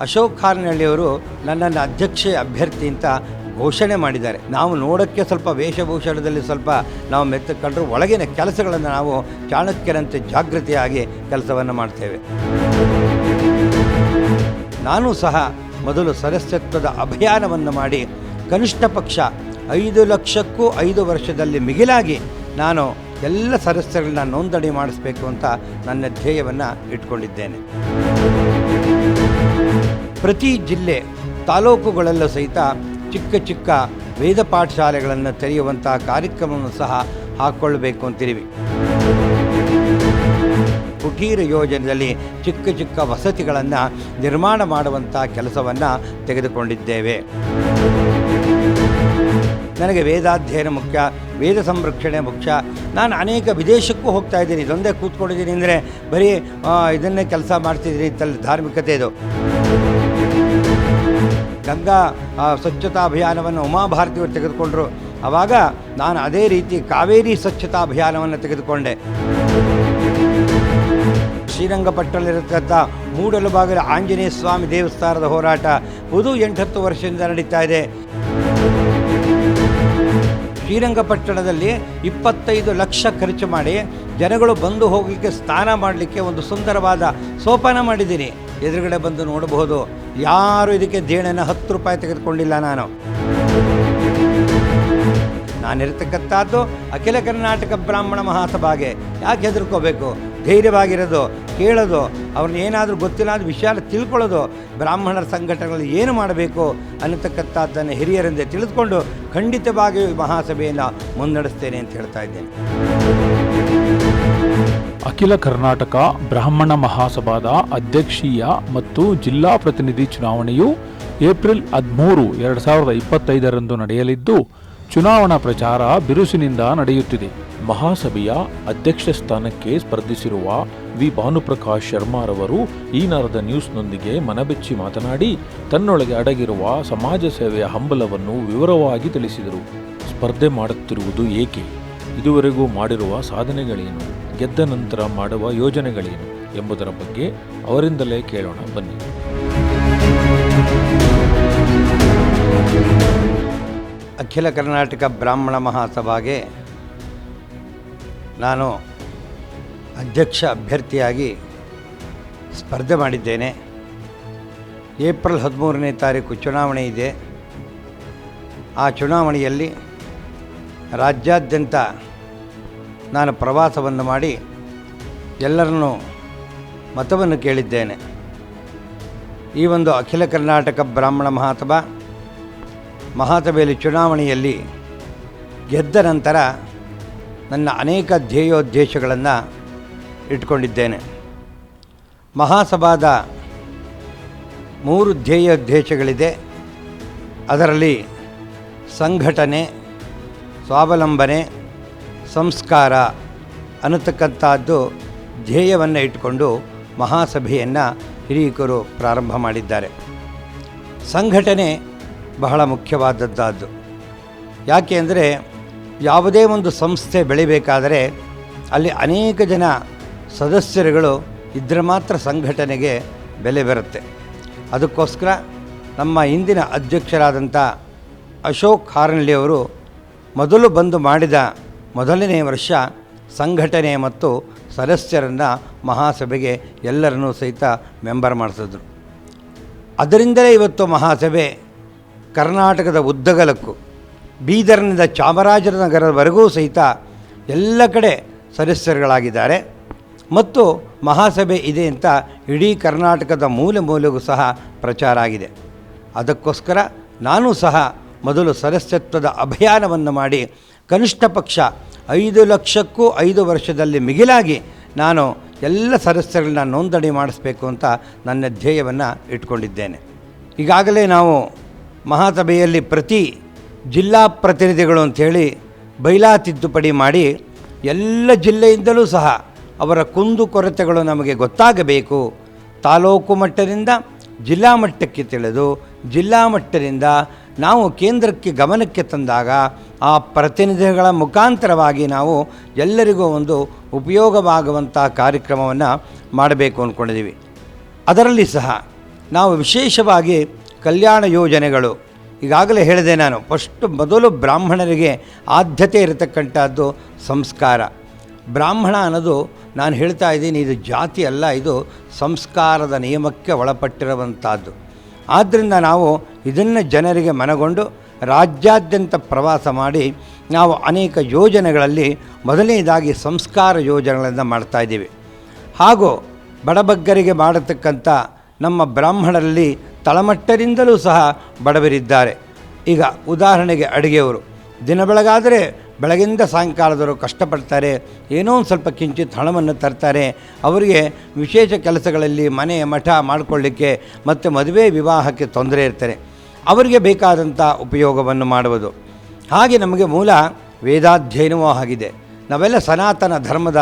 ಅಶೋಕ್ ಹಾರನಹಳ್ಳಿಯವರು ನನ್ನನ್ನು ಅಧ್ಯಕ್ಷ ಅಭ್ಯರ್ಥಿ ಅಂತ ಘೋಷಣೆ ಮಾಡಿದ್ದಾರೆ. ನಾವು ನೋಡೋಕ್ಕೆ ಸ್ವಲ್ಪ ವೇಷಭೂಷಣದಲ್ಲಿ ಸ್ವಲ್ಪ ನಾವು ಮೆತ್ತಕೊಂಡ್ರು ಒಳಗಿನ ಕೆಲಸಗಳನ್ನು ನಾವು ಚಾಣಕ್ಯರಂತೆ ಜಾಗೃತಿಯಾಗಿ ಕೆಲಸವನ್ನು ಮಾಡ್ತೇವೆ. ನಾನು ಸಹ ಮೊದಲು ಸದಸ್ಯತ್ವದ ಅಭಿಯಾನವನ್ನು ಮಾಡಿ ಕನಿಷ್ಠ ಪಕ್ಷ ಐದು ಲಕ್ಷಕ್ಕೂ ಐದು ವರ್ಷದಲ್ಲಿ ಮಿಗಿಲಾಗಿ ನಾನು ಎಲ್ಲ ಸದಸ್ಯರನ್ನ ನೋಂದಣಿ ಮಾಡಿಸಬೇಕು ಅಂತ ನನ್ನ ಧ್ಯೇಯವನ್ನು ಇಟ್ಕೊಂಡಿದ್ದೇನೆ. ಪ್ರತಿ ಜಿಲ್ಲೆ ತಾಲೂಕುಗಳಲ್ಲೂ ಸಹಿತ ಚಿಕ್ಕ ಚಿಕ್ಕ ವೇದ ಪಾಠಶಾಲೆಗಳನ್ನು ತೆರೆಯುವಂಥ ಕಾರ್ಯಕ್ರಮವನ್ನು ಸಹ ಹಾಕ್ಕೊಳ್ಬೇಕು ಅಂತಿದ್ದೀವಿ ಕುಟೀರ ಯೋಜನೆಯಲ್ಲಿ ಚಿಕ್ಕ ಚಿಕ್ಕ ವಸತಿಗಳನ್ನು ನಿರ್ಮಾಣ ಮಾಡುವಂಥ ಕೆಲಸವನ್ನು ತೆಗೆದುಕೊಂಡಿದ್ದೇವೆ. ನನಗೆ ವೇದಾಧ್ಯಯನ ಮುಖ್ಯ, ವೇದ ಸಂರಕ್ಷಣೆ ಮುಖ್ಯ. ನಾನು ಅನೇಕ ವಿದೇಶಕ್ಕೂ ಹೋಗ್ತಾ ಇದ್ದೀನಿ. ಇದೊಂದೇ ಕೂತ್ಕೊಂಡಿದ್ದೀನಿ ಅಂದರೆ ಬರೀ ಇದನ್ನೇ ಕೆಲಸ ಮಾಡ್ತಿದ್ದೀನಿ ಇಂತಲ್ಲಿ ಧಾರ್ಮಿಕತೆ ಇದು. ಗಂಗಾ ಸ್ವಚ್ಛತಾ ಅಭಿಯಾನವನ್ನು ಉಮಾಭಾರತಿಯವರು ತೆಗೆದುಕೊಂಡರು. ಆವಾಗ ನಾನು ಅದೇ ರೀತಿ ಕಾವೇರಿ ಸ್ವಚ್ಛತಾ ಅಭಿಯಾನವನ್ನು ತೆಗೆದುಕೊಂಡೆ. ಮೂಡಲು ಬಾಗಿಲ ಆಂಜನೇಯ ಸ್ವಾಮಿ ದೇವಸ್ಥಾನದ ಹೋರಾಟ ಇದು ಎಂಟತ್ತು ವರ್ಷದಿಂದ ನಡೀತಾ ಇದೆ. ಶ್ರೀರಂಗಪಟ್ಟಣದಲ್ಲಿ ಇಪ್ಪತ್ತೈದು ಲಕ್ಷ ಖರ್ಚು ಮಾಡಿ ಜನಗಳು ಬಂದು ಹೋಗಲಿಕ್ಕೆ ಸ್ನಾನ ಮಾಡಲಿಕ್ಕೆ ಒಂದು ಸುಂದರವಾದ ಸೋಪಾನ ಮಾಡಿದ್ದೀನಿ. ಎದುರುಗಡೆ ಬಂದು ನೋಡಬಹುದು. ಯಾರು ಇದಕ್ಕೆ ದೇಣನ ಹತ್ತು ರೂಪಾಯಿ ತೆಗೆದುಕೊಂಡಿಲ್ಲ ನಾನು. ನಾನಿರ್ತಕ್ಕಂಥದ್ದು ಅಖಿಲ ಕರ್ನಾಟಕ ಬ್ರಾಹ್ಮಣ ಮಹಾಸಭಾಗೆ. ಯಾಕೆ ಹೆದರ್ಕೋಬೇಕು? ಧೈರ್ಯವಾಗಿರೋದು, ಕೇಳೋದು, ಅವ್ರನ್ನ ಏನಾದರೂ ಗೊತ್ತಿಲ್ಲ ಅದು ವಿಷಯ ತಿಳ್ಕೊಳ್ಳೋದು. ಬ್ರಾಹ್ಮಣರ ಸಂಘಟನೆಗಳು ಏನು ಮಾಡಬೇಕು ಅನ್ನತಕ್ಕಂಥದ್ದನ್ನು ಹಿರಿಯರಿಂದ ತಿಳಿದುಕೊಂಡು ಖಂಡಿತವಾಗಿಯೂ ಮಹಾಸಭೆಯನ್ನು ಮುನ್ನಡೆಸ್ತೇನೆ ಅಂತ ಹೇಳ್ತಾ ಇದ್ದೇನೆ. ಅಖಿಲ ಕರ್ನಾಟಕ ಬ್ರಾಹ್ಮಣ ಮಹಾಸಭಾದ ಅಧ್ಯಕ್ಷೀಯ ಮತ್ತು ಜಿಲ್ಲಾ ಪ್ರತಿನಿಧಿ ಚುನಾವಣೆಯು ಏಪ್ರಿಲ್ ಹದಿಮೂರು, ಎರಡು ಸಾವಿರದ ಇಪ್ಪತ್ತೈದರಂದು ನಡೆಯಲಿದ್ದು, ಚುನಾವಣಾ ಪ್ರಚಾರ ಬಿರುಸಿನಿಂದ ನಡೆಯುತ್ತಿದೆ. ಮಹಾಸಭೆಯ ಅಧ್ಯಕ್ಷ ಸ್ಥಾನಕ್ಕೆ ಸ್ಪರ್ಧಿಸಿರುವ ವಿ. ಭಾನುಪ್ರಕಾಶ್ ಶರ್ಮಾರವರು ಈ ನರದ ನ್ಯೂಸ್ನೊಂದಿಗೆ ಮನಬೆಚ್ಚಿ ಮಾತನಾಡಿ, ತನ್ನೊಳಗೆ ಅಡಗಿರುವ ಸಮಾಜ ಸೇವೆಯ ಹಂಬಲವನ್ನು ವಿವರವಾಗಿ ತಿಳಿಸಿದರು. ಸ್ಪರ್ಧೆ ಮಾಡುತ್ತಿರುವುದು ಏಕೆ? ಇದುವರೆಗೂ ಮಾಡಿರುವ ಸಾಧನೆಗಳೇನು? ಗೆದ್ದ ನಂತರ ಮಾಡುವ ಯೋಜನೆಗಳೇನು ಎಂಬುದರ ಬಗ್ಗೆ ಅವರಿಂದಲೇ ಕೇಳೋಣ, ಬನ್ನಿ. ಅಖಿಲ ಕರ್ನಾಟಕ ಬ್ರಾಹ್ಮಣ ಮಹಾಸಭಾಗೆ ನಾನು ಅಧ್ಯಕ್ಷ ಅಭ್ಯರ್ಥಿಯಾಗಿ ಸ್ಪರ್ಧೆ ಮಾಡಿದ್ದೇನೆ. ಏಪ್ರಿಲ್ ಹದಿಮೂರನೇ ತಾರೀಕು ಚುನಾವಣೆ ಇದೆ. ಆ ಚುನಾವಣೆಯಲ್ಲಿ ರಾಜ್ಯಾದ್ಯಂತ ನಾನು ಪ್ರವಾಸವನ್ನು ಮಾಡಿ ಎಲ್ಲರನ್ನು ಮತವನ್ನು ಕೇಳಿದ್ದೇನೆ. ಈ ಒಂದು ಅಖಿಲ ಕರ್ನಾಟಕ ಬ್ರಾಹ್ಮಣ ಮಹಾಸಭಾ ಮಹಾಸಭೆಯಲ್ಲಿ ಚುನಾವಣೆಯಲ್ಲಿ ಗೆದ್ದ ನಂತರ ನನ್ನ ಅನೇಕ ಧ್ಯೇಯೋದ್ದೇಶಗಳನ್ನು ಇಟ್ಕೊಂಡಿದ್ದೇನೆ ಮಹಾಸಭಾದ ಮೂರು ಧ್ಯೇಯೋದ್ದೇಶಗಳಿದೆ. ಅದರಲ್ಲಿ ಸಂಘಟನೆ, ಸ್ವಾವಲಂಬನೆ ಸಂಸ್ಕಾರ ಅನ್ನತಕ್ಕಂಥದ್ದು ಧ್ಯೇಯವನ್ನು ಇಟ್ಟುಕೊಂಡು ಮಹಾಸಭೆಯನ್ನು ಹಿರಿಯಕರು ಪ್ರಾರಂಭ ಮಾಡಿದ್ದಾರೆ. ಸಂಘಟನೆ ಬಹಳ ಮುಖ್ಯವಾದದ್ದಾದ್ದು. ಯಾಕೆ ಅಂದರೆ ಯಾವುದೇ ಒಂದು ಸಂಸ್ಥೆ ಬೆಳಿಬೇಕಾದರೆ ಅಲ್ಲಿ ಅನೇಕ ಜನ ಸದಸ್ಯರುಗಳು ಇದ್ದರೆ ಮಾತ್ರ ಸಂಘಟನೆಗೆ ಬೆಲೆ ಬರುತ್ತೆ. ಅದಕ್ಕೋಸ್ಕರ ನಮ್ಮ ಇಂದಿನ ಅಧ್ಯಕ್ಷರಾದಂಥ ಅಶೋಕ್ ಹಾರನಳ್ಳಿಯವರು ಮೊದಲು ಬಂದು ಮಾಡಿದ ಮೊದಲನೇ ವರ್ಷ ಸಂಘಟನೆ ಮತ್ತು ಸದಸ್ಯರನ್ನು ಮಹಾಸಭೆಗೆ ಎಲ್ಲರನ್ನೂ ಸಹಿತ ಮೆಂಬರ್ ಮಾಡಿಸಿದ್ರು. ಅದರಿಂದಲೇ ಇವತ್ತು ಮಹಾಸಭೆ ಕರ್ನಾಟಕದ ಉದ್ದಗಲಕ್ಕೂ, ಬೀದರ್ನಿಂದ ಚಾಮರಾಜನಗರದವರೆಗೂ ಸಹಿತ ಎಲ್ಲ ಕಡೆ ಸದಸ್ಯರುಗಳಾಗಿದ್ದಾರೆ. ಮತ್ತು ಮಹಾಸಭೆ ಇದೆ ಅಂತ ಇಡೀ ಕರ್ನಾಟಕದ ಮೂಲೆ ಮೂಲೆಗೂ ಸಹ ಪ್ರಚಾರ ಆಗಿದೆ. ಅದಕ್ಕೋಸ್ಕರ ನಾನು ಸಹ ಮೊದಲು ಸದಸ್ಯತ್ವದ ಅಭಿಯಾನವನ್ನು ಮಾಡಿ ಕನಿಷ್ಠ ಪಕ್ಷ ಐದು ಲಕ್ಷಕ್ಕೂ ಐದು ವರ್ಷದಲ್ಲಿ ಮಿಗಿಲಾಗಿ ನಾನು ಎಲ್ಲ ಸದಸ್ಯರನ್ನ ನೋಂದಣಿ ಮಾಡಿಸಬೇಕು ಅಂತ ನನ್ನ ಧ್ಯೇಯವನ್ನು ಇಟ್ಕೊಂಡಿದ್ದೇನೆ. ಈಗಾಗಲೇ ನಾವು ಮಹಾಸಭೆಯಲ್ಲಿ ಪ್ರತಿ ಜಿಲ್ಲಾ ಪ್ರತಿನಿಧಿಗಳು ಅಂಥೇಳಿ ಬೈಲಾ ತಿದ್ದುಪಡಿ ಮಾಡಿ ಎಲ್ಲ ಜಿಲ್ಲೆಯಿಂದಲೂ ಸಹ ಅವರ ಕುಂದು ಕೊರತೆಗಳು ನಮಗೆ ಗೊತ್ತಾಗಬೇಕು. ತಾಲೂಕು ಮಟ್ಟದಿಂದ ಜಿಲ್ಲಾ ಮಟ್ಟಕ್ಕೆ ತಿಳಿದು ಜಿಲ್ಲಾ ಮಟ್ಟದಿಂದ ನಾವು ಕೇಂದ್ರಕ್ಕೆ ಗಮನಕ್ಕೆ ತಂದಾಗ ಆ ಪ್ರತಿನಿಧಿಗಳ ಮುಖಾಂತರವಾಗಿ ನಾವು ಎಲ್ಲರಿಗೂ ಒಂದು ಉಪಯೋಗವಾಗುವಂಥ ಕಾರ್ಯಕ್ರಮವನ್ನು ಮಾಡಬೇಕು ಅಂದ್ಕೊಂಡಿದ್ದೀವಿ. ಅದರಲ್ಲಿ ಸಹ ನಾವು ವಿಶೇಷವಾಗಿ ಕಲ್ಯಾಣ ಯೋಜನೆಗಳು, ಈಗಾಗಲೇ ಹೇಳಿದೆ ನಾನು, ಫಸ್ಟ್ ಮೊದಲು ಬ್ರಾಹ್ಮಣರಿಗೆ ಆದ್ಯತೆ ಇರತಕ್ಕಂಥದ್ದು ಸಂಸ್ಕಾರ. ಬ್ರಾಹ್ಮಣ ಅನ್ನೋದು ನಾನು ಹೇಳ್ತಾ ಇದ್ದೀನಿ, ಇದು ಜಾತಿ ಅಲ್ಲ, ಇದು ಸಂಸ್ಕಾರದ ನಿಯಮಕ್ಕೆ ಒಳಪಟ್ಟಿರುವಂಥದ್ದು. ಆದ್ದರಿಂದ ನಾವು ಇದನ್ನು ಜನರಿಗೆ ಮನಗೊಂಡು ರಾಜ್ಯಾದ್ಯಂತ ಪ್ರವಾಸ ಮಾಡಿ ನಾವು ಅನೇಕ ಯೋಜನೆಗಳಲ್ಲಿ ಮೊದಲನೇದಾಗಿ ಸಂಸ್ಕಾರ ಯೋಜನೆಗಳನ್ನು ಮಾಡ್ತಾಯಿದ್ದೀವಿ ಹಾಗೂ ಬಡಬಗ್ಗರಿಗೆ ಮಾಡತಕ್ಕಂಥ ನಮ್ಮ ಬ್ರಾಹ್ಮಣರಲ್ಲಿ ತಳಮಟ್ಟದಿಂದಲೂ ಸಹ ಬಡವರಿದ್ದಾರೆ. ಈಗ ಉದಾಹರಣೆಗೆ ಅಡುಗೆಯವರು. ದಿನ ಬೆಳಗಾದರೆ ಬೆಳಗಿಂದ ಸಾಯಂಕಾಲದವರು ಕಷ್ಟಪಡ್ತಾರೆ, ಏನೋ ಒಂದು ಸ್ವಲ್ಪ ಕಿಂಚಿತ್ ಹಣವನ್ನು ತರ್ತಾರೆ. ಅವರಿಗೆ ವಿಶೇಷ ಕೆಲಸಗಳಲ್ಲಿ ಮನೆ ಮಠ ಮಾಡಿಕೊಳ್ಳಿಕ್ಕೆ ಮತ್ತು ಮದುವೆ ವಿವಾಹಕ್ಕೆ ತೊಂದರೆ ಇರ್ತಾರೆ ಅವರಿಗೆ ಬೇಕಾದಂಥ ಉಪಯೋಗವನ್ನು ಮಾಡುವುದು. ಹಾಗೆ ನಮಗೆ ಮೂಲ ವೇದಾಧ್ಯಯನವೂ ಆಗಿದೆ. ನಾವೆಲ್ಲ ಸನಾತನ ಧರ್ಮದ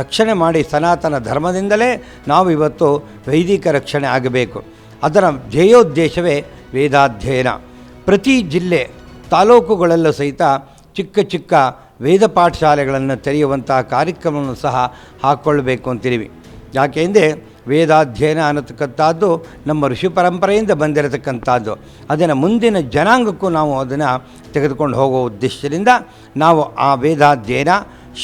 ರಕ್ಷಣೆ ಮಾಡಿ ಸನಾತನ ಧರ್ಮದಿಂದಲೇ ನಾವು ಇವತ್ತು ವೈದಿಕ ರಕ್ಷಣೆ ಆಗಬೇಕು. ಅದರ ಧ್ಯೇಯೋದ್ದೇಶವೇ ವೇದಾಧ್ಯಯನ. ಪ್ರತಿ ಜಿಲ್ಲೆ ತಾಲೂಕುಗಳಲ್ಲೂ ಸಹಿತ ಚಿಕ್ಕ ಚಿಕ್ಕ ವೇದ ಪಾಠಶಾಲೆಗಳನ್ನು ತೆರೆಯುವಂಥ ಕಾರ್ಯಕ್ರಮವನ್ನು ಸಹ ಹಾಕ್ಕೊಳ್ಬೇಕು ಅಂತೀವಿ ಯಾಕೆಂದರೆ ವೇದಾಧ್ಯಯನ ಅನ್ನತಕ್ಕಂಥದ್ದು ನಮ್ಮ ಋಷಿ ಪರಂಪರೆಯಿಂದ ಬಂದಿರತಕ್ಕಂಥದ್ದು. ಅದನ್ನು ಮುಂದಿನ ಜನಾಂಗಕ್ಕೂ ನಾವು ಅದನ್ನು ತೆಗೆದುಕೊಂಡು ಹೋಗೋ ಉದ್ದೇಶದಿಂದ ನಾವು ಆ ವೇದಾಧ್ಯಯನ,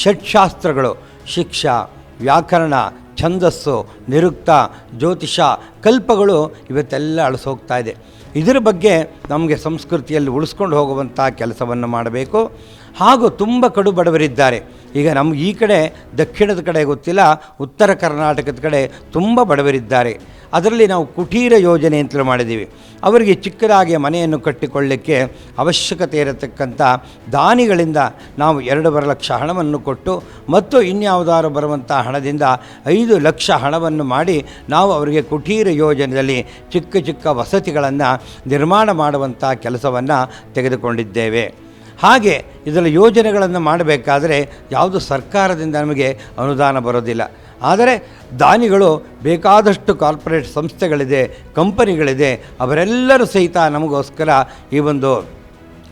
ಷಟ್ಶಾಸ್ತ್ರಗಳು, ಶಿಕ್ಷಾ, ವ್ಯಾಕರಣ ಛಂದಸ್ಸು, ನಿರುಕ್ತ, ಜ್ಯೋತಿಷ, ಕಲ್ಪಗಳು ಇವತ್ತೆಲ್ಲ ಅಳಿಸೋಗ್ತಾ ಇದೆ. ಇದರ ಬಗ್ಗೆ ನಮಗೆ ಸಂಸ್ಕೃತಿಯಲ್ಲಿ ಉಳಿಸ್ಕೊಂಡು ಹೋಗುವಂಥ ಕೆಲಸವನ್ನು ಮಾಡಬೇಕು. ಹಾಗೂ ತುಂಬ ಕಡು ಬಡವರಿದ್ದಾರೆ. ಈಗ ನಮ್ಗೆ ಈ ಕಡೆ ದಕ್ಷಿಣದ ಕಡೆ ಗೊತ್ತಿಲ್ಲ, ಉತ್ತರ ಕರ್ನಾಟಕದ ಕಡೆ ತುಂಬ ಬಡವರಿದ್ದಾರೆ. ಅದರಲ್ಲಿ ನಾವು ಕುಟೀರ ಯೋಜನೆ ಅಂತಲೂ ಮಾಡಿದ್ದೀವಿ. ಅವರಿಗೆ ಚಿಕ್ಕದಾಗಿ ಮನೆಯನ್ನು ಕಟ್ಟಿಕೊಳ್ಳಿಕ್ಕೆ ಅವಶ್ಯಕತೆ ಇರತಕ್ಕಂಥ ದಾನಿಗಳಿಂದ ನಾವು ಎರಡೂವರೆ ಲಕ್ಷ ಹಣವನ್ನು ಕೊಟ್ಟು ಮತ್ತು ಇನ್ಯಾವುದಾದ್ರು ಬರುವಂಥ ಹಣದಿಂದ ಐದು ಲಕ್ಷ ಹಣವನ್ನು ಮಾಡಿ ನಾವು ಅವರಿಗೆ ಕುಟೀರ ಯೋಜನೆಯಲ್ಲಿ ಚಿಕ್ಕ ಚಿಕ್ಕ ವಸತಿಗಳನ್ನು ನಿರ್ಮಾಣ ಮಾಡುವಂಥ ಕೆಲಸವನ್ನು ತೆಗೆದುಕೊಂಡಿದ್ದೇವೆ. ಹಾಗೆ ಇದರ ಯೋಜನೆಗಳನ್ನು ಮಾಡಬೇಕಾದರೆ ಯಾವುದು ಸರ್ಕಾರದಿಂದ ನಮಗೆ ಅನುದಾನ ಬರೋದಿಲ್ಲ. ಆದರೆ ದಾನಿಗಳು ಬೇಕಾದಷ್ಟು ಕಾರ್ಪೊರೇಟ್ ಸಂಸ್ಥೆಗಳಿದೆ, ಕಂಪನಿಗಳಿದೆ, ಅವರೆಲ್ಲರೂ ಸಹಿತ ನಮಗೋಸ್ಕರ ಈ ಒಂದು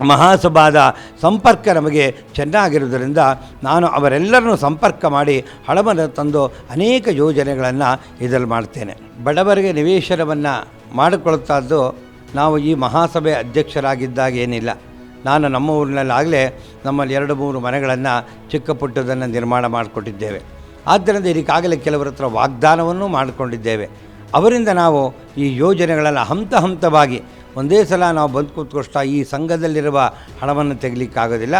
ಮಹಾಸಭಾದ ಸಂಪರ್ಕ ನಮಗೆ ಚೆನ್ನಾಗಿರುವುದರಿಂದ ನಾನು ಅವರೆಲ್ಲರನ್ನು ಸಂಪರ್ಕ ಮಾಡಿ ಹಳಮನ ತಂದು ಅನೇಕ ಯೋಜನೆಗಳನ್ನು ಇದರಲ್ಲಿ ಮಾಡ್ತೇನೆ. ಬಡವರಿಗೆ ನಿವೇಶನವನ್ನು ಮಾಡಿಕೊಳ್ತಾದ್ದು ನಾವು ಈ ಮಹಾಸಭೆ ಅಧ್ಯಕ್ಷರಾಗಿದ್ದಾಗ ಏನಿಲ್ಲ. ನಾನು ನಮ್ಮ ಊರಿನಲ್ಲಾಗಲೇ ನಮ್ಮಲ್ಲಿ ಎರಡು ಮೂರು ಮನೆಗಳನ್ನು ಚಿಕ್ಕ ಪುಟ್ಟದನ್ನು ನಿರ್ಮಾಣ ಮಾಡಿಕೊಟ್ಟಿದ್ದೇವೆ. ಆದ್ದರಿಂದ ಇದಕ್ಕಾಗಲೇ ಕೆಲವರ ಹತ್ರ ವಾಗ್ದಾನವನ್ನು ಮಾಡಿಕೊಂಡಿದ್ದೇವೆ. ಅವರಿಂದ ನಾವು ಈ ಯೋಜನೆಗಳನ್ನು ಹಂತ ಹಂತವಾಗಿ ಒಂದೇ ಸಲ ನಾವು ಬಂದು ಕೂತ್ಕೊಷ್ಟ ಈ ಸಂಘದಲ್ಲಿರುವ ಹಣವನ್ನು ತೆಗಲಿಕ್ಕಾಗೋದಿಲ್ಲ.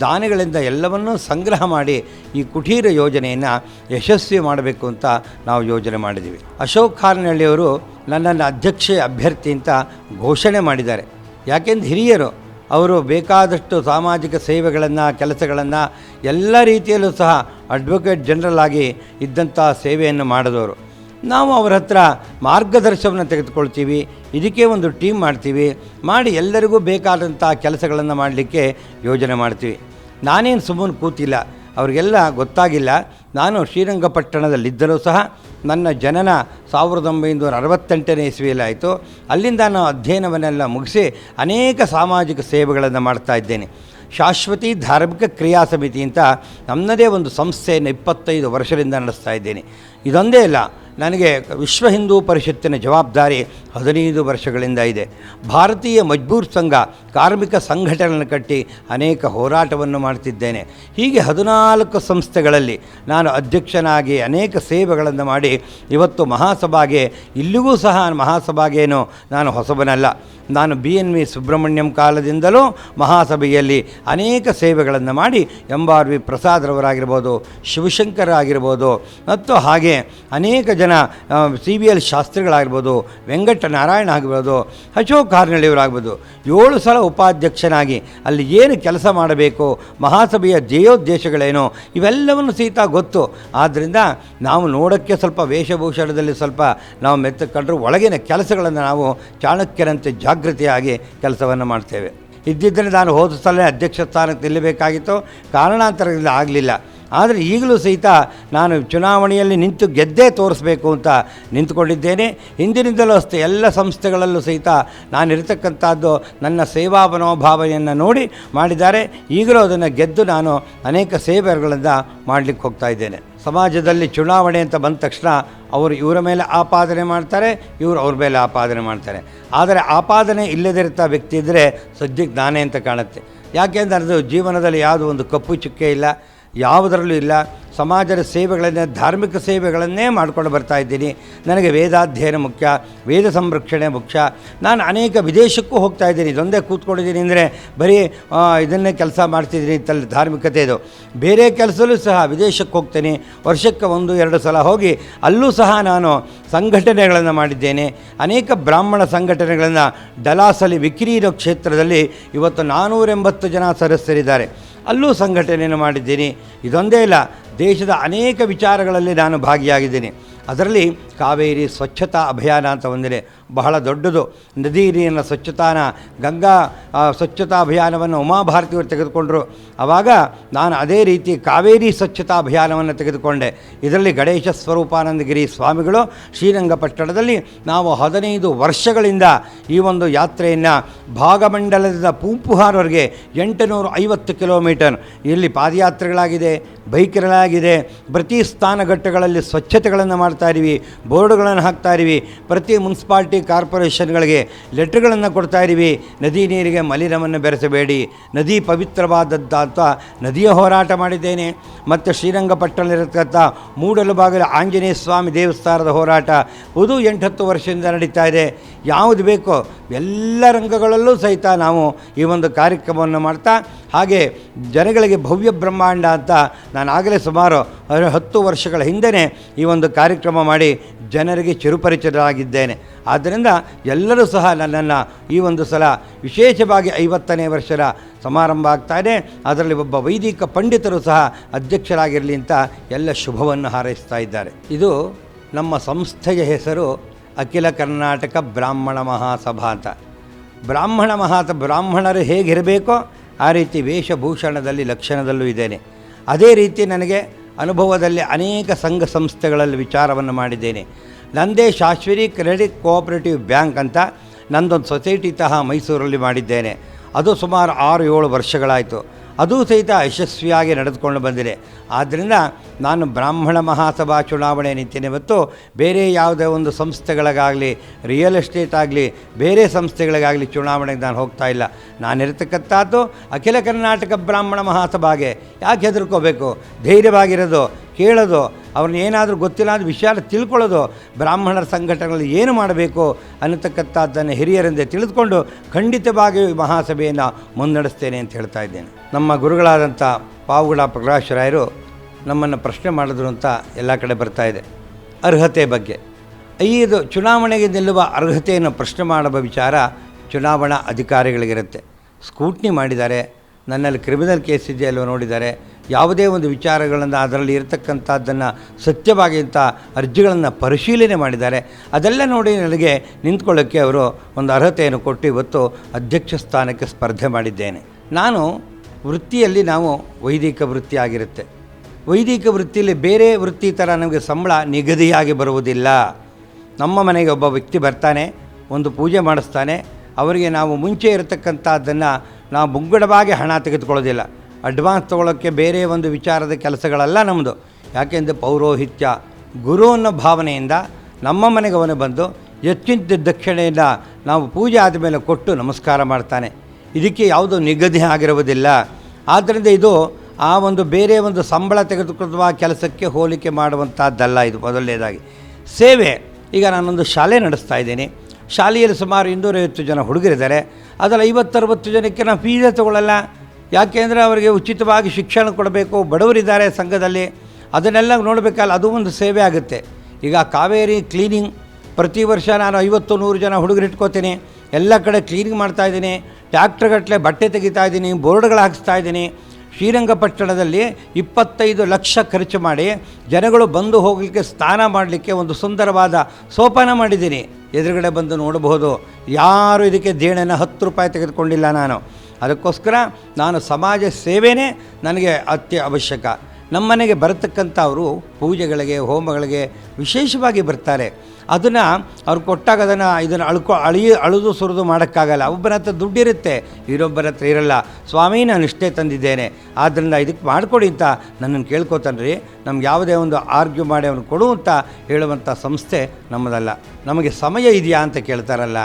ದಾನಿಗಳಿಂದ ಎಲ್ಲವನ್ನೂ ಸಂಗ್ರಹ ಮಾಡಿ ಈ ಕುಟೀರ ಯೋಜನೆಯನ್ನು ಯಶಸ್ವಿ ಮಾಡಬೇಕು ಅಂತ ನಾವು ಯೋಜನೆ ಮಾಡಿದ್ದೀವಿ. ಅಶೋಕ್ ಖಾರ್ನಹಳ್ಳಿಯವರು ನನ್ನನ್ನು ಅಧ್ಯಕ್ಷ ಅಭ್ಯರ್ಥಿ ಅಂತ ಘೋಷಣೆ ಮಾಡಿದ್ದಾರೆ. ಯಾಕೆಂದ್ರೆ ಹಿರಿಯರು, ಅವರು ಬೇಕಾದಷ್ಟು ಸಾಮಾಜಿಕ ಸೇವೆಗಳನ್ನು, ಕೆಲಸಗಳನ್ನು ಎಲ್ಲ ರೀತಿಯಲ್ಲೂ ಸಹ ಅಡ್ವೊಕೇಟ್ ಜನರಲ್ ಆಗಿ ಇದ್ದಂಥ ಸೇವೆಯನ್ನು ಮಾಡಿದವರು. ನಾವು ಅವರ ಹತ್ರ ಮಾರ್ಗದರ್ಶನವನ್ನು ತೆಗೆದುಕೊಳ್ತೀವಿ, ಇದಕ್ಕೆ ಒಂದು ಟೀಮ್ ಮಾಡ್ತೀವಿ, ಮಾಡಿ ಎಲ್ಲರಿಗೂ ಬೇಕಾದಂಥ ಕೆಲಸಗಳನ್ನು ಮಾಡಲಿಕ್ಕೆ ಯೋಜನೆ ಮಾಡ್ತೀವಿ. ನಾನೇನು ಸುಮ್ಮನೆ ಕೂತಿಲ್ಲ, ಅವರಿಗೆಲ್ಲ ಗೊತ್ತಾಗಿಲ್ಲ. ನಾನು ಶ್ರೀರಂಗಪಟ್ಟಣದಲ್ಲಿದ್ದರೂ ಸಹ ನನ್ನ ಜನನ ಸಾವಿರದ ಒಂಬೈನೂರ ಅರವತ್ತೆಂಟನೇ ಇಸ್ವಿಯಲ್ಲಾಯಿತು ಅಲ್ಲಿಂದ ನಾನು ಅಧ್ಯಯನವನ್ನೆಲ್ಲ ಮುಗಿಸಿ ಅನೇಕ ಸಾಮಾಜಿಕ ಸೇವೆಗಳನ್ನು ಮಾಡ್ತಾ ಇದ್ದೇನೆ. ಶಾಶ್ವತಿ ಧಾರ್ಮಿಕ ಕ್ರಿಯಾ ಸಮಿತಿ ಅಂತ ನನ್ನದೇ ಒಂದು ಸಂಸ್ಥೆಯನ್ನು ಇಪ್ಪತ್ತೈದು ವರ್ಷದಿಂದ ನಡೆಸ್ತಾ ಇದ್ದೇನೆ. ಇದೊಂದೇ ಇಲ್ಲ ನನಗೆ ವಿಶ್ವ ಹಿಂದೂ ಪರಿಷತ್ತಿನ ಜವಾಬ್ದಾರಿ ಹದಿನೈದು ವರ್ಷಗಳಿಂದ ಇದೆ. ಭಾರತೀಯ ಮಜ್ಬೂರ್ ಸಂಘ ಕಾರ್ಮಿಕ ಸಂಘಟನೆಯನ್ನು ಕಟ್ಟಿ ಅನೇಕ ಹೋರಾಟವನ್ನು ಮಾಡ್ತಿದ್ದೇನೆ. ಹೀಗೆ ಹದಿನಾಲ್ಕು ಸಂಸ್ಥೆಗಳಲ್ಲಿ ನಾನು ಅಧ್ಯಕ್ಷನಾಗಿ ಅನೇಕ ಸೇವೆಗಳನ್ನು ಮಾಡಿ ಇವತ್ತು ಮಹಾಸಭಾಗೆ, ಇಲ್ಲಿಗೂ ಸಹ ಮಹಾಸಭಾಗೇನು ನಾನು ಹೊಸಬನಲ್ಲ. ನಾನು ಬಿ ಎನ್ ವಿ ಸುಬ್ರಹ್ಮಣ್ಯಂ ಕಾಲದಿಂದಲೂ ಮಹಾಸಭೆಯಲ್ಲಿ ಅನೇಕ ಸೇವೆಗಳನ್ನು ಮಾಡಿ ಎಂ ಆರ್ ವಿ ಪ್ರಸಾದ್ರವರಾಗಿರ್ಬೋದು ಶಿವಶಂಕರ್ ಆಗಿರ್ಬೋದು, ಮತ್ತು ಹಾಗೆ ಅನೇಕ ಜನ ಸಿ ಬಿ ಎಲ್ ಶಾಸ್ತ್ರಿಗಳಾಗಿರ್ಬೋದು ವೆಂಕಟ ನಾರಾಯಣ ಆಗಿರ್ಬೋದು ಅಶೋಕ್ ಕಾರ್ನಳ್ಳಿಯವರಾಗ್ಬೋದು, ಏಳು ಸಲ ಉಪಾಧ್ಯಕ್ಷನಾಗಿ ಅಲ್ಲಿ ಏನು ಕೆಲಸ ಮಾಡಬೇಕು, ಮಹಾಸಭೆಯ ಧ್ಯೇಯೋದ್ದೇಶಗಳೇನು ಇವೆಲ್ಲವನ್ನು ಸಹಿತ ಗೊತ್ತು. ಆದ್ದರಿಂದ ನಾವು ನೋಡೋಕ್ಕೆ ಸ್ವಲ್ಪ ವೇಷಭೂಷಣದಲ್ಲಿ ಸ್ವಲ್ಪ ನಾವು ಮೆತ್ತಕೊಂಡ್ರು ಒಳಗಿನ ಕೆಲಸಗಳನ್ನು ನಾವು ಚಾಣಕ್ಯರಂತೆ ಜಾಗೃತಿಯಾಗಿ ಕೆಲಸವನ್ನು ಮಾಡ್ತೇವೆ. ಇದ್ದಿದ್ದರೆ ನಾನು ಹೋದ ಸಲ ಅಧ್ಯಕ್ಷ ಸ್ಥಾನಕ್ಕೆ ನಿಲ್ಲಬೇಕಾಗಿತ್ತು ಕಾರಣಾಂತರದಿಂದ ಆಗಲಿಲ್ಲ. ಆದರೆ ಈಗಲೂ ಸಹಿತ ನಾನು ಚುನಾವಣೆಯಲ್ಲಿ ನಿಂತು ಗೆದ್ದೇ ತೋರಿಸ್ಬೇಕು ಅಂತ ನಿಂತುಕೊಂಡಿದ್ದೇನೆ. ಹಿಂದಿನಿಂದಲೂ ಅಷ್ಟೇ ಎಲ್ಲ ಸಂಸ್ಥೆಗಳಲ್ಲೂ ಸಹಿತ ನಾನಿರ್ತಕ್ಕಂಥದ್ದು ನನ್ನ ಸೇವಾ ಮನೋಭಾವನೆಯನ್ನು ನೋಡಿ ಮಾಡಿದ್ದಾರೆ. ಈಗಲೂ ಅದನ್ನು ಗೆದ್ದು ನಾನು ಅನೇಕ ಸೇವೆಗಳನ್ನು ಮಾಡಲಿಕ್ಕೆ ಹೋಗ್ತಾ ಇದ್ದೇನೆ. ಸಮಾಜದಲ್ಲಿ ಚುನಾವಣೆ ಅಂತ ಬಂದ ತಕ್ಷಣ ಅವರು ಇವರ ಮೇಲೆ ಆಪಾದನೆ ಮಾಡ್ತಾರೆ, ಇವರು ಅವ್ರ ಮೇಲೆ ಆಪಾದನೆ ಮಾಡ್ತಾರೆ. ಆದರೆ ಆಪಾದನೆ ಇಲ್ಲದಿರ್ತಾ ವ್ಯಕ್ತಿ ಇದ್ದರೆ ಸದ್ಯಕ್ಕೆ ನಾನೇ ಅಂತ ಕಾಣುತ್ತೆ. ಯಾಕೆಂದರೆ ಅದು ಜೀವನದಲ್ಲಿ ಯಾವುದೋ ಒಂದು ಕಪ್ಪು ಚುಕ್ಕೆ ಇಲ್ಲ. ಯಾವುದರಲ್ಲೂ ಇಲ್ಲ. ಸಮಾಜದ ಸೇವೆಗಳನ್ನೇ, ಧಾರ್ಮಿಕ ಸೇವೆಗಳನ್ನೇ ಮಾಡ್ಕೊಂಡು ಬರ್ತಾ ಇದ್ದೀನಿ. ನನಗೆ ವೇದಾಧ್ಯಯನ ಮುಖ್ಯ, ವೇದ ಸಂರಕ್ಷಣೆ ಮುಖ್ಯ. ನಾನು ಅನೇಕ ವಿದೇಶಕ್ಕೂ ಹೋಗ್ತಾ ಇದ್ದೀನಿ. ಇದೊಂದೇ ಕೂತ್ಕೊಂಡಿದ್ದೀನಿ ಅಂದರೆ ಬರೀ ಇದನ್ನೇ ಕೆಲಸ ಮಾಡ್ತಿದ್ದೀನಿ ತಲ್ಲಿ ಧಾರ್ಮಿಕತೆ ಇದು. ಬೇರೆ ಕೆಲಸಲ್ಲೂ ಸಹ ವಿದೇಶಕ್ಕೆ ಹೋಗ್ತೇನೆ. ವರ್ಷಕ್ಕೆ ಒಂದು, ಎರಡು ಸಲ ಹೋಗಿ ಅಲ್ಲೂ ಸಹ ನಾನು ಸಂಘಟನೆಗಳನ್ನು ಮಾಡಿದ್ದೇನೆ. ಅನೇಕ ಬ್ರಾಹ್ಮಣ ಸಂಘಟನೆಗಳನ್ನು ಡಲಾಸಲಿ ವಿಕ್ರೀರೋ ಕ್ಷೇತ್ರದಲ್ಲಿ ಇವತ್ತು ನಾನ್ನೂರೆಂಬತ್ತು ಜನ ಸದಸ್ಯರಿದ್ದಾರೆ. ಅಲ್ಲೂ ಸಂಘಟನೆಯನ್ನು ಮಾಡಿದ್ದೀನಿ. ಇದೊಂದೇ ಇಲ್ಲ, ದೇಶದ ಅನೇಕ ವಿಚಾರಗಳಲ್ಲಿ ನಾನು ಭಾಗಿಯಾಗಿದ್ದೀನಿ. ಅದರಲ್ಲಿ ಕಾವೇರಿ ಸ್ವಚ್ಛತಾ ಅಭಿಯಾನ ಅಂತ ಒಂದಿದೆ. ಬಹಳ ದೊಡ್ಡದು. ನದಿ ನೀರಿನ ಸ್ವಚ್ಛತಾನ, ಗಂಗಾ ಸ್ವಚ್ಛತಾ ಅಭಿಯಾನವನ್ನು ಉಮಾಭಾರತಿಯವರು ತೆಗೆದುಕೊಂಡರು. ಆವಾಗ ನಾನು ಅದೇ ರೀತಿ ಕಾವೇರಿ ಸ್ವಚ್ಛತಾ ಅಭಿಯಾನವನ್ನು ತೆಗೆದುಕೊಂಡೆ. ಇದರಲ್ಲಿ ಗಣೇಶ ಸ್ವರೂಪಾನಂದಗಿರಿ ಸ್ವಾಮಿಗಳು ಶ್ರೀರಂಗಪಟ್ಟಣದಲ್ಲಿ ನಾವು ಹದಿನೈದು ವರ್ಷಗಳಿಂದ ಈ ಒಂದು ಯಾತ್ರೆಯನ್ನು ಭಾಗಮಂಡಲದಿಂದ ಪೂಂಪುಹಾರ್ವರೆಗೆ ಎಂಟುನೂರ ಐವತ್ತು ಕಿಲೋಮೀಟರ್. ಇಲ್ಲಿ ಪಾದಯಾತ್ರೆಗಳಾಗಿದೆ, ಬೈಕ್ಗಳಾಗಿದೆ, ಪ್ರತಿ ಸ್ಥಾನಘಟ್ಟಗಳಲ್ಲಿ ಸ್ವಚ್ಛತೆಗಳನ್ನು ಮಾಡ್ತಾ ಇದ್ದೀವಿ ಬೋರ್ಡ್ಗಳನ್ನು ಹಾಕ್ತಾ ಇದ್ದೀವಿ ಪ್ರತಿ ಮುನ್ಸಿಪಾಲ್ಟಿ ಕಾರ್ಪೊರೇಷನ್ಗಳಿಗೆ ಲೆಟ್ರ್ಗಳನ್ನು ಕೊಡ್ತಾ ಇದ್ದೀವಿ. ನದಿ ನೀರಿಗೆ ಮಲಿನವನ್ನು ಬೆರೆಸಬೇಡಿ. ನದಿ ಪವಿತ್ರವಾದದ್ದು ಅಂತ ನದಿಯ ಹೋರಾಟ ಮಾಡಿದ್ದೇನೆ. ಮತ್ತು ಶ್ರೀರಂಗಪಟ್ಟಣದಲ್ಲಿರತಕ್ಕಂಥ ಮೂಡಲು ಭಾಗದ ಆಂಜನೇಯ ಸ್ವಾಮಿ ದೇವಸ್ಥಾನದ ಹೋರಾಟ ಇದು ಎಂಟತ್ತು ವರ್ಷದಿಂದ ನಡೀತಾ ಇದೆ. ಯಾವುದು ಬೇಕೋ ಎಲ್ಲ ರಂಗಗಳಲ್ಲೂ ಸಹಿತ ನಾವು ಈ ಒಂದು ಕಾರ್ಯಕ್ರಮವನ್ನು ಮಾಡ್ತಾ, ಹಾಗೆ ಜನಗಳಿಗೆ ಭವ್ಯ ಬ್ರಹ್ಮಾಂಡ ಅಂತ ನಾನು ಆಗಲೇ ಸುಮಾರು ಹತ್ತು ವರ್ಷಗಳ ಹಿಂದೆಯೇ ಈ ಒಂದು ಕಾರ್ಯಕ್ರಮ ಮಾಡಿ ಜನರಿಗೆ ಚಿರುಪರಿಚಿತರಾಗಿದ್ದೇನೆ ಆದ್ದರಿಂದ ಎಲ್ಲರೂ ಸಹ ನನ್ನನ್ನು ಈ ಒಂದು ಸಲ ವಿಶೇಷವಾಗಿ ಐವತ್ತನೇ ವರ್ಷದ ಸಮಾರಂಭ ಆಗ್ತಾ ಇದೆ. ಅದರಲ್ಲಿ ಒಬ್ಬ ವೈದಿಕ ಪಂಡಿತರು ಸಹ ಅಧ್ಯಕ್ಷರಾಗಿರಲಿ ಅಂತ ಎಲ್ಲ ಶುಭವನ್ನು ಹಾರೈಸ್ತಾ ಇದ್ದಾರೆ. ಇದು ನಮ್ಮ ಸಂಸ್ಥೆಯ ಹೆಸರು ಅಖಿಲ ಕರ್ನಾಟಕ ಬ್ರಾಹ್ಮಣ ಮಹಾಸಭಾ ಅಂತ. ಬ್ರಾಹ್ಮಣ ಮಹಾತ ಬ್ರಾಹ್ಮಣರು ಹೇಗಿರಬೇಕೋ ಆ ರೀತಿ ವೇಷಭೂಷಣದಲ್ಲಿ, ಲಕ್ಷಣದಲ್ಲೂ ಇದ್ದೇನೆ. ಅದೇ ರೀತಿ ನನಗೆ ಅನುಭವದಲ್ಲಿ ಅನೇಕ ಸಂಘ ಸಂಸ್ಥೆಗಳಲ್ಲಿ ವಿಚಾರವನ್ನು ಮಾಡಿದ್ದೇನೆ. ನಂದೇ ಶಾಶ್ವರಿ ಕ್ರೆಡಿಟ್ ಕೋಆಪರೇಟಿವ್ ಬ್ಯಾಂಕ್ ಅಂತ ನಂದೊಂದು ಸೊಸೈಟಿ ತಹ ಮೈಸೂರಲ್ಲಿ ಮಾಡಿದ್ದೇನೆ. ಅದು ಸುಮಾರು ಆರು ಏಳು ವರ್ಷಗಳಾಯಿತು. ಅದೂ ಸಹಿತ ಯಶಸ್ವಿಯಾಗಿ ನಡೆದುಕೊಂಡು ಬಂದಿದೆ. ಆದ್ದರಿಂದ ನಾನು ಬ್ರಾಹ್ಮಣ ಮಹಾಸಭಾ ಚುನಾವಣೆ ನಿಂತೇನೆ ಇವತ್ತು ಬೇರೆ ಯಾವುದೇ ಒಂದು ಸಂಸ್ಥೆಗಳಿಗಾಗಲಿ ರಿಯಲ್ ಎಸ್ಟೇಟ್ ಆಗಲಿ, ಬೇರೆ ಸಂಸ್ಥೆಗಳಿಗಾಗಲಿ ಚುನಾವಣೆಗೆ ನಾನು ಹೋಗ್ತಾ ಇಲ್ಲ. ನಾನಿರತಕ್ಕಂಥದ್ದು ಅಖಿಲ ಕರ್ನಾಟಕ ಬ್ರಾಹ್ಮಣ ಮಹಾಸಭಾಗೆ. ಯಾಕೆ ಹೆದರ್ಕೋಬೇಕು? ಧೈರ್ಯವಾಗಿರೋದು. ಕೇಳೋದು, ಅವ್ರನ್ನ ಏನಾದರೂ ಗೊತ್ತಿಲ್ಲ ಅದು ವಿಚಾರ ತಿಳ್ಕೊಳ್ಳೋದು, ಬ್ರಾಹ್ಮಣರ ಸಂಘಟನೆಗಳಲ್ಲಿ ಏನು ಮಾಡಬೇಕು ಅನ್ನತಕ್ಕಂಥದ್ದನ್ನು ಹಿರಿಯರಿಂದ ತಿಳಿದುಕೊಂಡು ಖಂಡಿತವಾಗಿಯೂ ಮಹಾಸಭೆಯನ್ನು ಮುನ್ನಡೆಸ್ತೇನೆ ಅಂತ ಹೇಳ್ತಾ ಇದ್ದೇನೆ. ನಮ್ಮ ಗುರುಗಳಾದಂಥ ಪಾವುಗಳ ಪ್ರಕಾಶರಾಯರು ನಮ್ಮನ್ನು ಪ್ರಶ್ನೆ ಮಾಡಿದ್ರು ಅಂತ ಎಲ್ಲ ಕಡೆ ಬರ್ತಾ ಇದೆ. ಅರ್ಹತೆ ಬಗ್ಗೆ. ಐದು, ಚುನಾವಣೆಗೆ ನಿಲ್ಲುವ ಅರ್ಹತೆಯನ್ನು ಪ್ರಶ್ನೆ ಮಾಡುವ ವಿಚಾರ ಚುನಾವಣಾ ಅಧಿಕಾರಿಗಳಿಗಿರುತ್ತೆ. ಸ್ಕೂಟ್ನಿ ಮಾಡಿದ್ದಾರೆ, ನನ್ನಲ್ಲಿ ಕ್ರಿಮಿನಲ್ ಕೇಸ್ ಇದೆಯಲ್ಲೋ ನೋಡಿದ್ದಾರೆ ಯಾವುದೇ ಒಂದು ವಿಚಾರಗಳನ್ನು ಅದರಲ್ಲಿ ಇರತಕ್ಕಂಥದ್ದನ್ನು ಸತ್ಯವಾಗಿ ಅಂತ ಅರ್ಜಿಗಳನ್ನು ಪರಿಶೀಲನೆ ಮಾಡಿದ್ದಾರೆ. ಅದೆಲ್ಲ ನೋಡಿ ನನಗೆ ನಿಂತ್ಕೊಳ್ಳೋಕ್ಕೆ ಅವರು ಒಂದು ಅರ್ಹತೆಯನ್ನು ಕೊಟ್ಟು ಇವತ್ತು ಅಧ್ಯಕ್ಷ ಸ್ಥಾನಕ್ಕೆ ಸ್ಪರ್ಧೆ ಮಾಡಿದ್ದೇನೆ. ನಾನು ವೃತ್ತಿಯಲ್ಲಿ ನಾವು ವೈದಿಕ ವೃತ್ತಿ ಆಗಿರುತ್ತೆ. ವೈದಿಕ ವೃತ್ತಿಯಲ್ಲಿ ಬೇರೆ ವೃತ್ತಿ ಥರ ನಮಗೆ ಸಂಬಳ ನಿಗದಿಯಾಗಿ ಬರುವುದಿಲ್ಲ. ನಮ್ಮ ಮನೆಗೆ ಒಬ್ಬ ವ್ಯಕ್ತಿ ಬರ್ತಾನೆ, ಒಂದು ಪೂಜೆ ಮಾಡಿಸ್ತಾನೆ, ಅವರಿಗೆ ನಾವು ಮುಂಚೆ ಇರತಕ್ಕಂಥದ್ದನ್ನು ನಾವು ಮುಂಗಡವಾಗಿ ಹಣ ತೆಗೆದುಕೊಳ್ಳೋದಿಲ್ಲ. ಅಡ್ವಾನ್ಸ್ ತೊಗೊಳೋಕ್ಕೆ ಬೇರೆ ಒಂದು ವಿಚಾರದ ಕೆಲಸಗಳಲ್ಲ ನಮ್ಮದು ಯಾಕೆಂದರೆ ಪೌರೋಹಿತ್ಯ, ಗುರು ಅನ್ನೋ ಭಾವನೆಯಿಂದ ನಮ್ಮ ಮನೆಗೆ ಅವನು ಬಂದು ಹೆಚ್ಚಿನ ದಕ್ಷಿಣೆಯಿಂದ ನಾವು ಪೂಜೆ ಆದಮೇಲೆ ಕೊಟ್ಟು ನಮಸ್ಕಾರ ಮಾಡ್ತಾನೆ. ಇದಕ್ಕೆ ಯಾವುದು ನಿಗದಿ ಆಗಿರುವುದಿಲ್ಲ. ಆದ್ದರಿಂದ ಇದು ಆ ಒಂದು ಬೇರೆ ಒಂದು ಸಂಬಳ ತೆಗೆದುಕೊಳ್ಳುವ ಕೆಲಸಕ್ಕೆ ಹೋಲಿಕೆ ಮಾಡುವಂಥದ್ದಲ್ಲ ಇದು ಮೊದಲನೇದಾಗಿ. ಸೇವೆ, ಈಗ ನಾನೊಂದು ಶಾಲೆ ನಡೆಸ್ತಾ ಇದ್ದೀನಿ. ಶಾಲೆಯಲ್ಲಿ ಸುಮಾರು ಇನ್ನೂರೈವತ್ತು ಜನ ಹುಡುಗರಿದ್ದಾರೆ. ಅದರಲ್ಲಿ ಐವತ್ತರವತ್ತು ಜನಕ್ಕೆ ನಾವು ಫೀಸೇ ತೊಗೊಳ್ಳಲ್ಲ ಯಾಕೆಂದರೆ ಅವರಿಗೆ ಉಚಿತವಾಗಿ ಶಿಕ್ಷಣ ಕೊಡಬೇಕು. ಬಡವರಿದ್ದಾರೆ ಸಂಘದಲ್ಲಿ. ಅದನ್ನೆಲ್ಲ ನೋಡಬೇಕಲ್ಲ ಅದು ಒಂದು ಸೇವೆ ಆಗುತ್ತೆ. ಈಗ ಕಾವೇರಿ ಕ್ಲೀನಿಂಗ್ ಪ್ರತಿ ವರ್ಷ ನಾನು ಐವತ್ತು ನೂರು ಜನ ಹುಡುಗರು ಇಟ್ಕೋತೀನಿ. ಎಲ್ಲ ಕಡೆ ಕ್ಲೀನಿಂಗ್ ಮಾಡ್ತಾಯಿದ್ದೀನಿ ಟ್ಯಾಕ್ಟ್ರ್ಗಟ್ಟಲೆ ಬಟ್ಟೆ ತೆಗಿತಾ ಇದ್ದೀನಿ. ಬೋರ್ಡ್ಗಳು ಹಾಕಿಸ್ತಾ ಇದ್ದೀನಿ. ಶ್ರೀರಂಗಪಟ್ಟಣದಲ್ಲಿ ಇಪ್ಪತ್ತೈದು ಲಕ್ಷ ಖರ್ಚು ಮಾಡಿ ಜನಗಳು ಬಂದು ಹೋಗಲಿಕ್ಕೆ ಸ್ನಾನ ಮಾಡಲಿಕ್ಕೆ ಒಂದು ಸುಂದರವಾದ ಸೋಪಾನ ಮಾಡಿದ್ದೀನಿ. ಎದುರುಗಡೆ ಬಂದು ನೋಡಬಹುದು. ಯಾರು ಇದಕ್ಕೆ ದೇಣನ ಹತ್ತು ರೂಪಾಯಿ ತೆಗೆದುಕೊಂಡಿಲ್ಲ ನಾನು. ಅದಕ್ಕೋಸ್ಕರ ನಾನು ಸಮಾಜ ಸೇವೆನೇ ನನಗೆ ಅತ್ಯ ಅವಶ್ಯಕ. ನಮ್ಮನೆಗೆ ಬರತಕ್ಕಂಥವರು ಪೂಜೆಗಳಿಗೆ, ಹೋಮಗಳಿಗೆ ವಿಶೇಷವಾಗಿ ಬರ್ತಾರೆ. ಅದನ್ನು ಅವ್ರು ಕೊಟ್ಟಾಗ ಅದನ್ನು ಇದನ್ನು ಅಳ್ಕೊ, ಅಳಿ, ಅಳುದು ಸುರಿದು ಮಾಡೋಕ್ಕಾಗಲ್ಲ. ಒಬ್ಬರ ಹತ್ರ ದುಡ್ಡಿರುತ್ತೆ ಇನ್ನೊಬ್ಬರ ಹತ್ರ ಇರಲ್ಲ. ಸ್ವಾಮಿ, ನಾನು ಇಷ್ಟೇ ತಂದಿದ್ದೇನೆ. ಆದ್ದರಿಂದ ಇದಕ್ಕೆ ಮಾಡಿಕೊಡಿ ಅಂತ ನನ್ನನ್ನು ಕೇಳ್ಕೊತಾನೆ ರೀ ನಮ್ಗೆ ಯಾವುದೇ ಒಂದು ಆರ್ಗ್ಯೂ ಮಾಡಿ ಅವನು ಕೊಡು ಅಂತ ಹೇಳುವಂಥ ಸಂಸ್ಥೆ ನಮ್ಮದಲ್ಲ. ನಮಗೆ ಸಮಯ ಇದೆಯಾ ಅಂತ ಕೇಳ್ತಾರಲ್ಲ.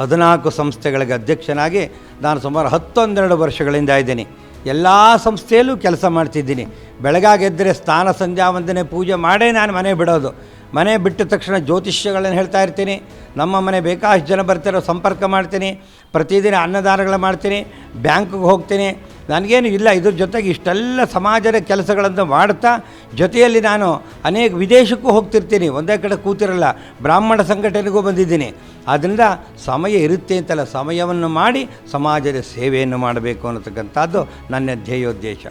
ಹದಿನಾಲ್ಕು ಸಂಸ್ಥೆಗಳಿಗೆ ಅಧ್ಯಕ್ಷನಾಗಿ ನಾನು ಸುಮಾರು ಹತ್ತೊಂದೆರಡು ವರ್ಷಗಳಿಂದ ಇದ್ದೀನಿ. ಎಲ್ಲ ಸಂಸ್ಥೆಯಲ್ಲೂ ಕೆಲಸ ಮಾಡ್ತಿದ್ದೀನಿ. ಬೆಳಗಾಗೆದ್ದರೆ ಸ್ನಾನ ಸಂಧ್ಯಾ ವಂದನೆ ಪೂಜೆ ಮಾಡೇ ನಾನು ಮನೆ ಬಿಡೋದು. ಮನೆ ಬಿಟ್ಟ ತಕ್ಷಣ ಜ್ಯೋತಿಷ್ಯಗಳನ್ನು ಹೇಳ್ತಾ ಇರ್ತೀನಿ. ನಮ್ಮ ಮನೆ ಬೇಕಾದಷ್ಟು ಜನ ಬರ್ತಾರೋ ಸಂಪರ್ಕ ಮಾಡ್ತೀನಿ. ಪ್ರತಿದಿನ ಅನ್ನದಾನಗಳು ಮಾಡ್ತೀನಿ. ಬ್ಯಾಂಕ್ಗೆ ಹೋಗ್ತೀನಿ. ನನಗೇನು ಇಲ್ಲ, ಇದ್ರ ಜೊತೆಗೆ ಇಷ್ಟೆಲ್ಲ ಸಮಾಜದ ಕೆಲಸಗಳನ್ನು ಮಾಡ್ತಾ, ಜೊತೆಯಲ್ಲಿ ನಾನು ಅನೇಕ ವಿದೇಶಕ್ಕೂ ಹೋಗ್ತಿರ್ತೀನಿ. ಒಂದೇ ಕಡೆ ಕೂತಿರಲ್ಲ, ಬ್ರಾಹ್ಮಣ ಸಂಘಟನೆಗೂ ಬಂದಿದ್ದೀನಿ. ಆದ್ದರಿಂದ ಸಮಯ ಇರುತ್ತೆ ಅಂತಲ್ಲ, ಸಮಯವನ್ನು ಮಾಡಿ ಸಮಾಜದ ಸೇವೆಯನ್ನು ಮಾಡಬೇಕು ಅನ್ನತಕ್ಕಂಥದ್ದು ನನ್ನ ಧ್ಯೇಯೋದ್ದೇಶ.